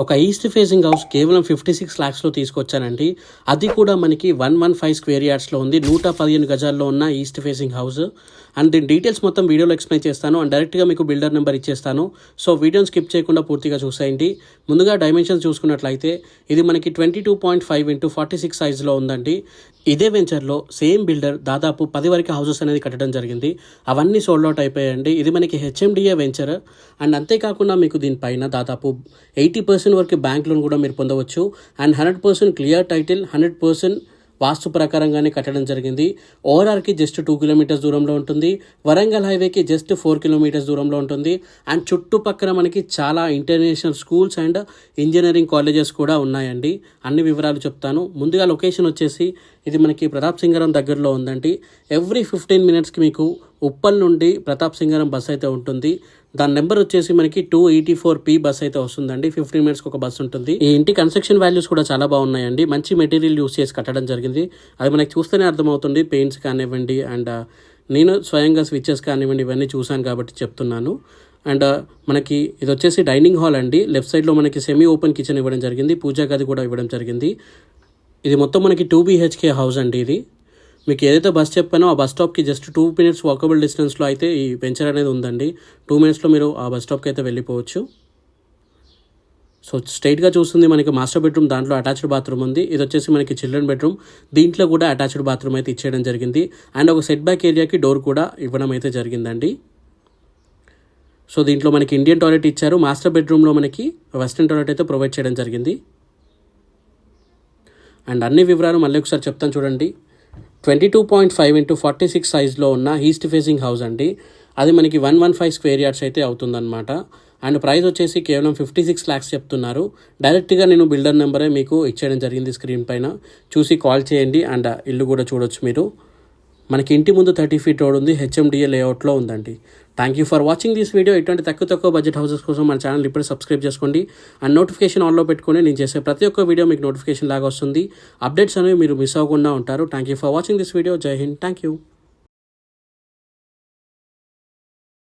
ఒక east facing house కేవలం fifty six ల్యాక్స్లో తీసుకొచ్చానండి. అది కూడా మనకి వన్ వన్ ఫైవ్ స్క్వేర్ యార్డ్స్లో ఉంది. నూట పదిహేను గజాల్లో ఉన్న ఈస్ట్ ఫేసింగ్ హౌస్. అండ్ దీని డీటెయిల్స్ మొత్తం వీడియోలో ఎక్స్ప్లెయిన్ చేస్తాను. అండ్ డైరెక్ట్గా మీకు బిల్డర్ నెంబర్ ఇచ్చేస్తాను. సో వీడియోని స్కిప్ చేయకుండా పూర్తిగా చూసేయండి. ముందుగా డైమెన్షన్స్ చూసుకున్నట్లయితే ఇది మనకి twenty two point five into forty six సైజ్లో ఉందండి. ఇదే వెంచర్లో సేమ్ బిల్డర్ దాదాపు పది వరకు హౌసెస్ అనేది కట్టడం జరిగింది. అవన్నీ సోల్డ్ అవుట్ అయిపోయాయండి. ఇది మనకి హెచ్ఎండిఏ వెంచర్. అండ్ అంతేకాకుండా మీకు దీనిపైన దాదాపు ఎయిటీ పర్సెంట్ వరకు బ్యాంక్ లోన్ కూడా మీరు పొందవచ్చు. And hundred percent clear title hundred percent vastu ప్రకారంగానే కట్టడం జరిగింది. ఓఆర్ఆర్కి జస్ట్ టూ కిలోమీటర్స్ దూరంలో ఉంటుంది. వరంగల్ హైవేకి జస్ట్ ఫోర్ కిలోమీటర్స్ దూరంలో ఉంటుంది. అండ్ చుట్టుపక్కల మనకి చాలా international schools and engineering colleges కూడా ఉన్నాయండి. అన్ని వివరాలు చెప్తాను. ముందుగా లొకేషన్ వచ్చేసి ఇది మనకి ప్రతాప్ సింగరం దగ్గరలో ఉందండి. ఎవ్రీ ఫిఫ్టీన్ మినిట్స్కి మీకు ఉప్పల్ నుండి ప్రతాప్ సింగరం బస్ అయితే ఉంటుంది. దాని నెంబర్ వచ్చేసి మనకి two eighty four P bus అయితే వస్తుందండి. ఫిఫ్టీన్ మినిట్స్కి ఒక బస్ ఉంటుంది. ఈ ఇంటి కన్స్ట్రక్షన్ వాల్యూస్ కూడా చాలా బాగున్నాయండి. మంచి మెటీరియల్ యూస్ చేసి కట్టడం జరిగింది. అది మనకి చూస్తేనే అర్థమవుతుంది. పెయింట్స్ కానివ్వండి అండ్ uh, నేను స్వయంగా స్విచ్చెస్ కానివ్వండి ఇవన్నీ చూశాను కాబట్టి చెప్తున్నాను. అండ్ uh, మనకి ఇది వచ్చేసి డైనింగ్ హాల్ అండి. లెఫ్ట్ సైడ్లో మనకి సెమీ ఓపెన్ కిచెన్ ఇవ్వడం జరిగింది. పూజా గది కూడా ఇవ్వడం జరిగింది. ఇది మొత్తం మనకి టూ బీహెచ్కే హౌస్ అండి ఇది. మీకు ఏదైతే బస్ చెప్పానో ఆ బస్ స్టాప్కి జస్ట్ టూ మినిట్స్ వాకబుల్ డిస్టెన్స్లో అయితే ఈ వెంచర్ అనేది ఉందండి. టూ మినిట్స్లో మీరు ఆ బస్ స్టాప్కి అయితే వెళ్ళిపోవచ్చు. సో స్ట్రైట్గా చూస్తుంది మనకి మాస్టర్ బెడ్రూమ్ దాంట్లో అటాచ్డ్ బాత్రూమ్ ఉంది. ఇది వచ్చేసి మనకి చిల్డ్రన్ బెడ్రూమ్ దీంట్లో కూడా అటాచ్డ్ బాత్రూమ్ అయితే ఇచ్చేయడం జరిగింది. అండ్ ఒక సెట్ బ్యాక్ ఏరియాకి డోర్ కూడా ఇవ్వడం అయితే జరిగిందండి. సో దీంట్లో మనకి ఇండియన్ టాయిలెట్ ఇచ్చారు. మాస్టర్ బెడ్రూమ్లో మనకి వెస్ట్రన్ టాయిలెట్ అయితే ప్రొవైడ్ చేయడం జరిగింది. అండ్ అన్ని వివరాలు మళ్ళీ ఒకసారి చెప్తాను చూడండి. Twenty two point five into forty six సైజ్లో ఉన్న ఈస్ట్ ఫేసింగ్ హౌస్ అండి. అది మనకి one one five square yards అయితే అవుతుందన్నమాట. అండ్ ప్రైస్ వచ్చేసి కేవలం ఫిఫ్టీ సిక్స్ ల్యాక్స్ చెప్తున్నారు. డైరెక్ట్గా నేను బిల్డర్ నెంబరే మీకు ఇచ్చేయడం జరిగింది స్క్రీన్ పైన. చూసి కాల్ చేయండి అండ్ uh, ఇల్లు కూడా చూడొచ్చు మీరు. మనకి ఇంటి ముందు థర్టీ ఫీట్ రోడ్ ఉంది హెచ్ఎండిఏ లేఅవుట్లో ఉందండి. Thank you for watching this video ఇటువంటి తక్కువ తక్కువ బడ్జెట్ హౌసెస్ కోసం మన ఛానల్ ఇప్పుడు సబ్స్క్రైబ్ చేసుకోండి. అండ్ నోటిఫికేషన్ ఆన్లో పెట్టుకొని నేను చేసే ప్రతి ఒక్క వీడియో మీకు నోటిఫికేషన్ లాగా వస్తుంది. అప్డేట్స్ అనేవి మీరు మిస్ అవ్వకుండా ఉంటారు. Thank you for watching this video Jai Hind thank you